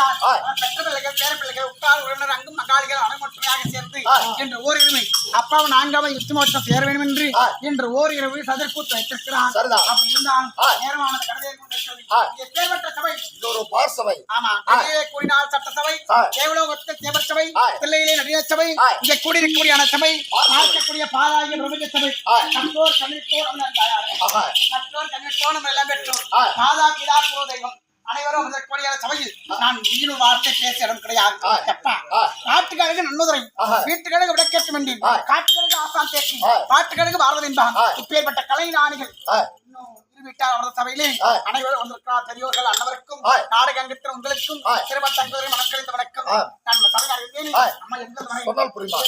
அவர் பெற்ற பிள்ளைகள் பேர பிள்ளைகள் உற்றார் உறவினர் அங்கும் மகாளிகள் அனைமொற்றையாக சேர்ந்து இன்று ஓரிரவை அப்பாவும் நான்காவது யுத்தமோட்டம் சேர வேண்டும் என்று இன்று ஓரிரவு சதற்கூத்து வைத்திருக்கிறார் சரிதான். அப்படி இருந்தாலும். நேரமானது கடமையை கொண்டிருக்கிறது பேர்பட்ட சபை இது ஒரு பார்சவை ஆமா வெளியே கூடினால் சட்டசபை ஆ. கேவலோகத்தில் தேவர் சபை ஆ. பிள்ளைகளே நடிகர் சபை ஆ. இங்கே கூடியிருக்கக்கூடிய அன சபை ஆ. பார்க்கக்கூடிய பாலாகிய பிரபஞ்ச சபை ஆ. கற்றோர் கண்ணிட்டோர் அமர்ந்தார் தாயாரே. ஆஹா. கற்றோர் கண்ணிட்டோர் நம்ம எல்லாம் பெற்றோர். மாதா பிதா குல அனைவரும் அமர்ந்தக்கூடிய சபையில் நான் வீணு வார்த்தை பேச இடம் கிடையாது. எப்பா நன்னுதுரை ஆஹா. வீட்டுக்கழகு விடக்கேற்று வேண்டேன் ஆ. காட்டுக்கழகு ஆசான் தேக்கி ஆ. பாட்டுக்கழகு பாரத ஆ. இப்பேற்பட்ட கலைஞானிகள் இருவிட்டார் அவரது சபையிலே. அனைவரும் வந்திருக்கிறார் பெரியோர்கள் அனைவருக்கும். நாடக அங்கத்தின் உங்களுக்கும் ஆ. சிறுவர் தங்குவரை மனக்கழிந்த வணக்கம். நான் ஆ. அம்மா எந்த புரியுமா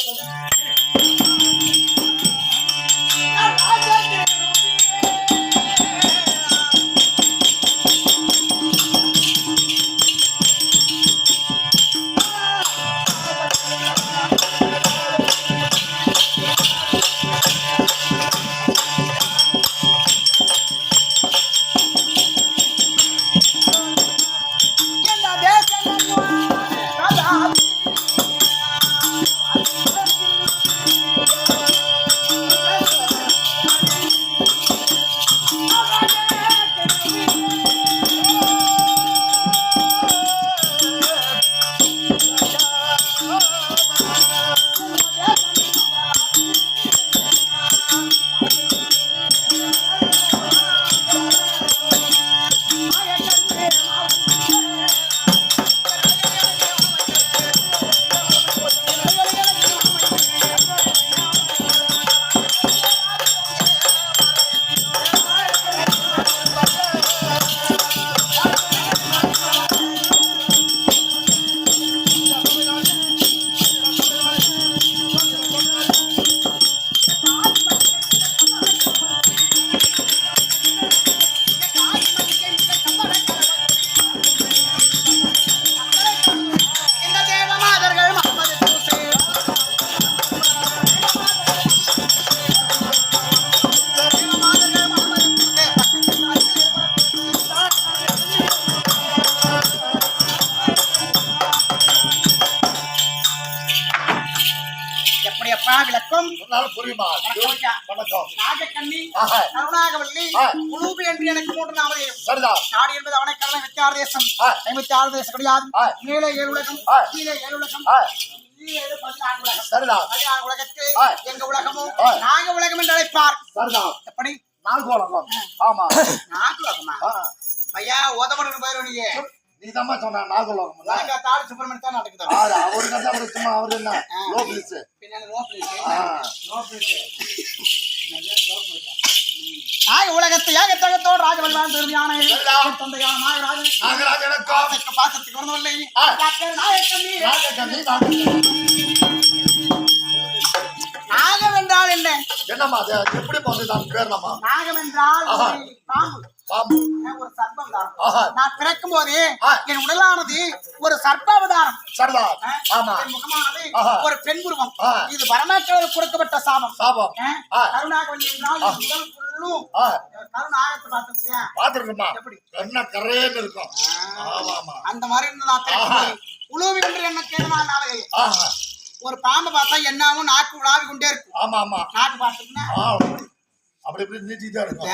சொன்னாலும் புரியுமா? வணக்கம். கருணாகவல்லி என்று எனக்கு மூன்று நாமதேயம் சரிதான் நாடு என்பது அவனை கடல் ஆறு தேசம் ஆறு தேசம் கிடையாது. ஆ. மேலே ஏழு உலகம். கீழே ஏழு உலகம் சரிதான் உலகத்தில். எங்க உலகமும். நாக உலகம் என்று அழைப்பார். சரிதான் எப்படி? நான்கு உலகம். ஆமா. நாக்கு உலகமா? ஐயா ஓதமடன் போயிரும் நீங்க நீ தான் சொன்ன நான்கு உலகம் நாங்க தாடி சுப்பிரமணியம் தான் நடக்குது. அவரு சும்மா அவரு என்ன? லோ பீஸ் பின்னால ரோப் இருக்கு. ஆ. ரோப் இருக்கு. நிறைய ரோப் இருக்கு. நாக உலகத்தை ஏகத்தகத்தோடு ராஜவல்வான் திரும்பியான சரிதான். தந்தையான நாகராஜன் நாகராஜனுக்கும் பாசத்துக்கு வரவில்லை நாகம் என்றால் என்ன என்னம்மா எப்படி நாகம் என்றால். ஒரு சர்ப்பம் நான் பிறக்கும் போதே. என் உடலானது ஒரு என் முகமானது. ஒரு பெண் உருவம். இது பரமேஸ்வரர் கொடுக்கப்பட்ட சாபம். சாபம். கருணாகவல்லி என்றால் ஃபுல்லும் ஆ. கருணாகத்தை பார்த்துக்கிறியா பாத்துருக்குமா எப்படி? என்ன கரையேன்னு இருக்கும். அந்த மாதிரி நான் உழுவி என்று என்ன கேதுமான நாளையே ஆஹா. ஒரு பாம்பை பார்த்தா என்னாவும் நாக்கு உலாவி கொண்டே இருக்கும். ஆமா ஆமா நாக்கு பார்த்துக்கினா ஆ. அப்படி இப்படி நீட்டிதான் இருக்கும்.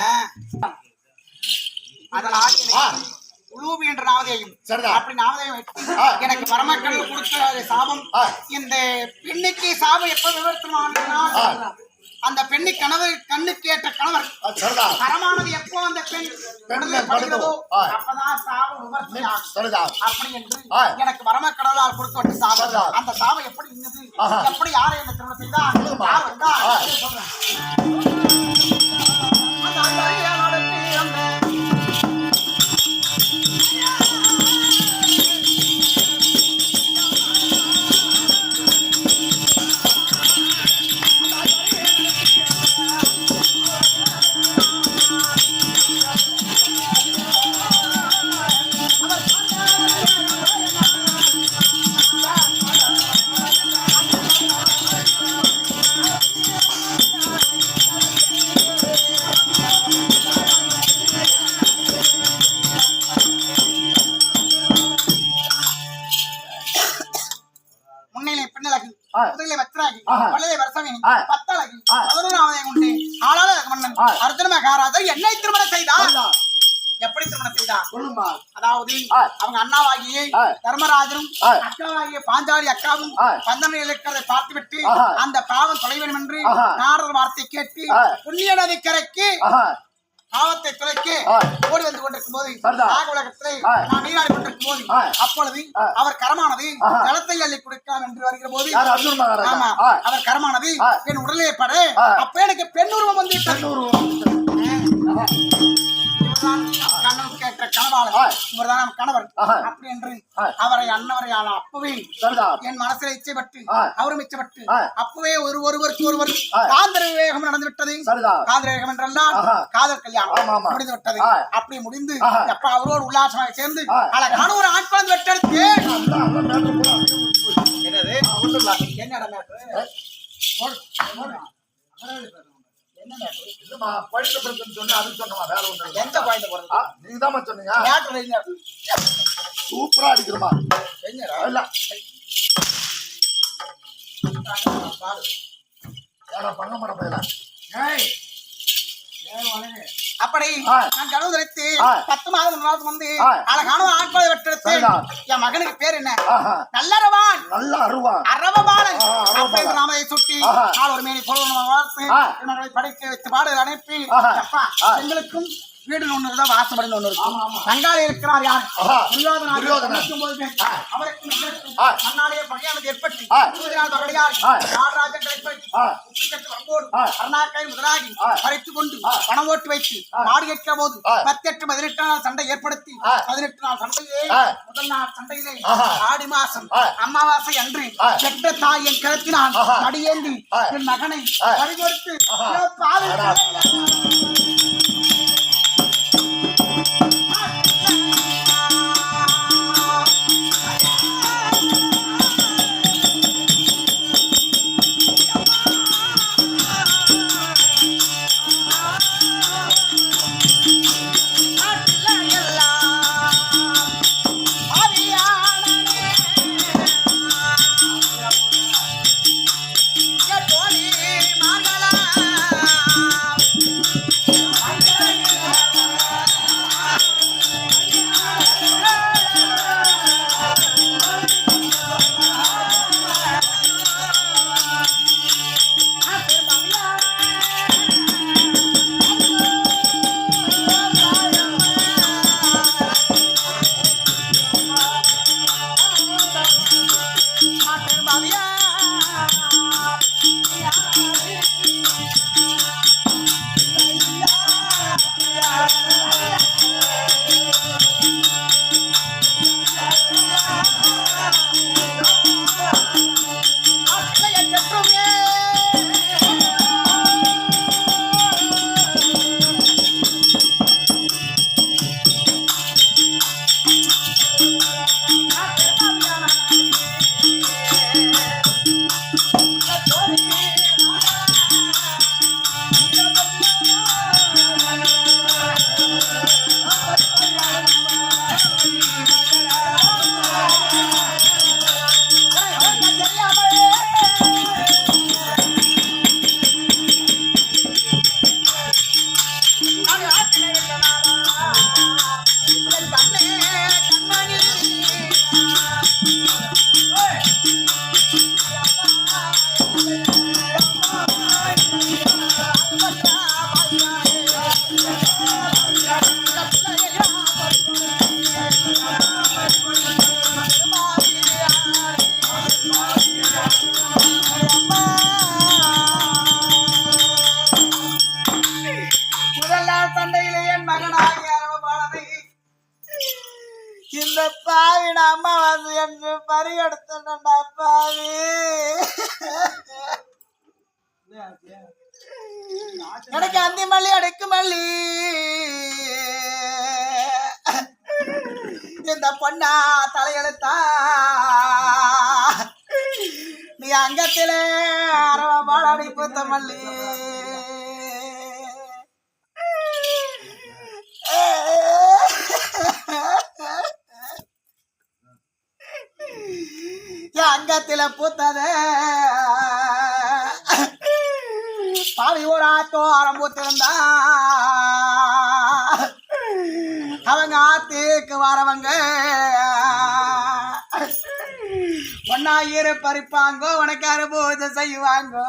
அதனால். எனக்கு உலூபி என்ற நாமதேயம். அப்படி நாமதேயம். எனக்கு பரமக்கடல் கொடுத்த சாபம். இந்த பெண்ணுக்கு சாபம் எப்ப விவரத்தினா ஆ. அந்த பெண்ணு கணவர் கண்ணுக்கு ஏற்ற கணவர் தரமானது எப்போ அந்த பெண் படுகிறதோ. அப்பதான் சாபம் விவரத்தியாகும் அப்படி என்று. எனக்கு வரமக்கடலால் கொடுக்கப்பட்ட சாபம். அந்த சாபம் எப்படி இருந்தது. எப்படி யாரை என்ன திருமணம். யார் சொல்றேன். சொல்லுமா அதாவது. அவங்க அண்ணாவாகிய ஆ. அக்காவாகிய பாஞ்சாலி அக்காவும். பந்தனை இருக்கிறதை பார்த்துவிட்டு. அந்த பாவம் தொலை வேண்டும் என்று. நாரர் வார்த்தை கேட்டு. புண்ணிய நதிக்கரைக்கு பாவத்தை துளைக்கு. ஓடி வந்து கொண்டிருக்கும் போது. நாக உலகத்திலே. நான் நீராடி கொண்டிருக்கும் போது. அப்பொழுது. அவர் கரமானது. ஜலத்தை அள்ளி கொடுக்கலாம் என்று வருகிற போது ஆமா அவர் கரமானது. என் உடலே பட. அப்ப எனக்கு பெண் உருவம் வந்து விட்டது. பெண்ணூர் ஆஹா. இவர்தான் கண்ணன் ஆ. இவர்தான் நம் கணவர். அப்படி என்று. அவரை அன்னவரை அப்பவே என் மனசுல இச்சைப்பட்டு. அவரும் இச்சைப்பட்டு. அப்பவே ஒரு ஒருவருக்கு ஒருவர். காந்தர விவேகம் நடந்து விட்டது காதல் விவேகம் என்றெல்லாம். காதல் கல்யாணம். முடிந்து விட்டது. அப்படி முடிந்து. அப்ப அவரோடு உல்லாசமாக சேர்ந்து. அழகான ஒரு ஆண் குழந்தை வெட்டெடுத்து. என்னது ஆ, இல்லம்மா, பழுத்த பிரச்சனை சொன்னேன், அது சொன்னமா, வேற இல்ல. எந்த குழந்தை போறது? ஆ, நீங்கதாம்மா சொன்னீங்க. மேட்ரு என்ன சூப்பரா அடிக்கிறமா என்னடா இல்ல யாரா பண்ண மாட்ட போயிடல ஏய் அப்படி. நான் கனவு தரித்து. பத்து மாதம் முன்னாள் வந்து. அழகான ஆட்களை சரிதான். என் மகனுக்கு பேர் என்ன ஆஹா நல்லறவான் நல்ல அருவா அரவபாலன் நாமதை சுட்டி. நாள் ஒரு மேனி பொருள் வளர்த்து படிக்க வைத்து பாடல் அனுப்பி. எங்களுக்கும் வீடு ஒண்ணு இருந்தா வாசப்படி ஒண்ணு இருக்கும். தங்காளி இருக்கிறார் யார் அவருக்கு பகையானது ஏற்பட்டு முதலாகி. பறித்துக் கொண்டு. பணம் ஓட்டு வைத்து. மாடு கேட்கிற போது. பத்தெட்டு பதினெட்டு நாள் சண்டை ஏற்படுத்தி. பதினெட்டு நாள் சண்டையே. முதல் நாள் சண்டையிலே. ஆடி மாசம். அமாவாசை அன்று. பெற்ற தாய் என் கிளத்தினான். அடியேந்தி. என் மகனை. பறிகொடுத்து இந்த பாவி அம்மா வந்து என்று பறிகொடுத்தா பாவி. எனக்கு அந்தி மல்லி அடுக்கு மல்லி. இந்த பொண்ணா தலையெழுத்தா? நீ அங்கத்திலே அரவ பாலாடி பூத்த மல்லி. அங்கத்தில பூத்தது. பாவி ஒரு ஆத்தோ ஆரம்பித்திருந்தா அவங்க ஆத்துக்கு வரவங்க. ஒன்னாயிரு பறிப்பாங்கோ உனக்கு அனுபூஜை செய்வாங்கோ.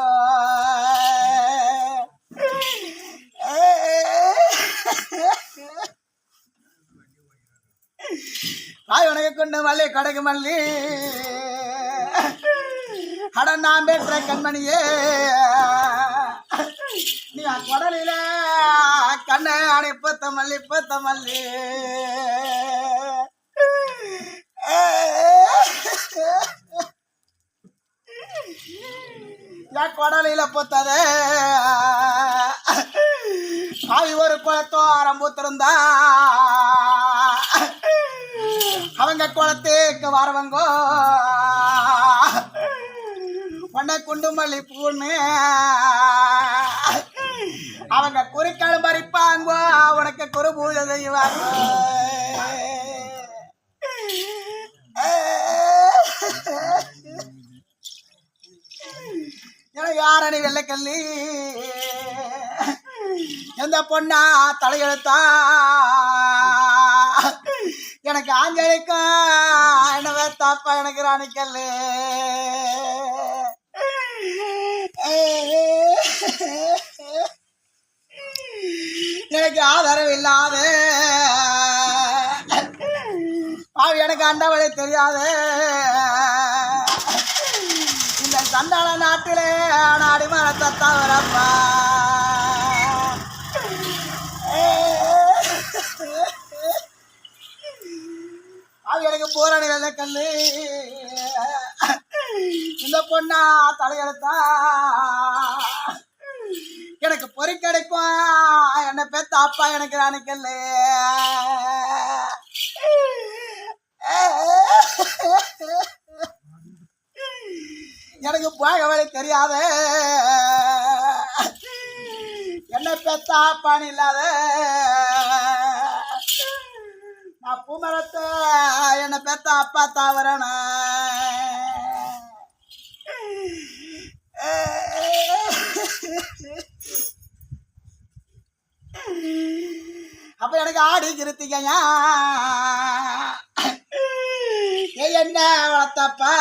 பாய் உனக்கு கொண்டு மல்லி கொடகு மல்லி. அட நான் பெற்ற கண்மணியே. நீ குடலில கண்ணை அணைப்பத்த மல்லி பத்த மல்லி என் குடலில பொத்தத. அவி ஒரு குளத்தோ ஆரம்பித்திருந்தா அவங்க குளத்துக்கு வரவங்கோ. பொண்ணை குண்டு மல்லி பூன்னு அவங்க குறிக்காலம் பறிப்பாங்கோ உனக்கு குரு பூஜை செய்வாங்க யாரணி வெள்ளைக்கல்லி? எந்த பொண்ணா தலையெழுத்தா? எனக்கு ஆஞ்சலிக்கும் என்னவே தாப்பா எனக்கு ராணிக்கல்லு? எனக்கு ஆதரவு இல்லாத. பாவி எனக்கு அண்டவழி தெரியாது. இந்த சண்டாள நாட்டிலே நாடி அடிமரத்தை தவறப்பா. பாவி எனக்கு போராடி வெள்ளை கல்லு இந்த பொண்ணா தலையெழுத்தா? எனக்கு பொறி கிடைக்கும் என்ன பேத்த அப்பா எனக்கு நினைக்கல எனக்கு போக வழி தெரியாத. என்ன பெத்த அப்பான்னு இல்லாத. நான் பூமரத்தை என்ன பெத்த அப்பா தாவறனா அப்ப எனக்கு ஆடி கிருத்திகையா என்ன வளர்த்தப்பா?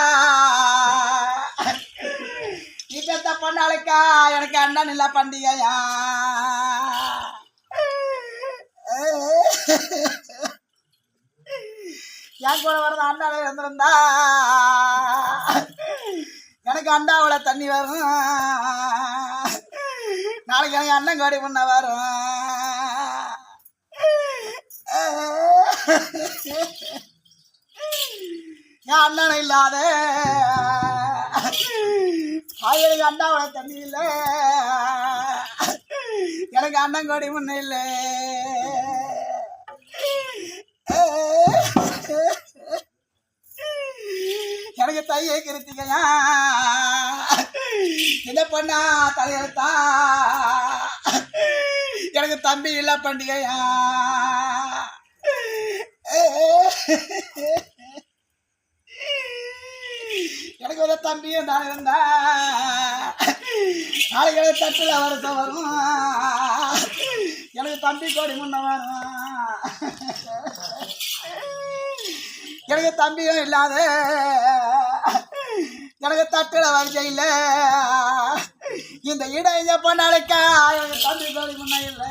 நீ பொண்ணாளுக்கா? எனக்கு அண்ணன் இல்ல பண்டிகையா என் கூட வரது அண்ணால இருந்திருந்தா. எனக்கு அண்டாவில் தண்ணி வரும். நாளைக்கு எனக்கு அண்ணன் கோடி பண்ண வரும் என் அண்ணன் இல்லாத. எனக்கு அண்ணாவோட தண்ணி இல்லை. எனக்கு அண்ணன் கோடி முன்ன இல்லை. எனக்கு தையை கிருத்திகையா. என்ன பண்ணா தலையெழுத்தா? எனக்கு தம்பி இல்ல பண்டிகையா? எனக்கு ஒரு தம்பியும் நான் இருந்தா நாளைக்கு எனக்கு தட்டுல வரும் எனக்கு தம்பி கோடி முன்ன வரும். எனக்கு தம்பியும் இல்லாத. எனக்கு தட்டில் வரிசை இல்லை. இந்த எங்கே பொண்ணாளுக்கா எனக்கு தம்பி கோடி முன்ன இல்லை.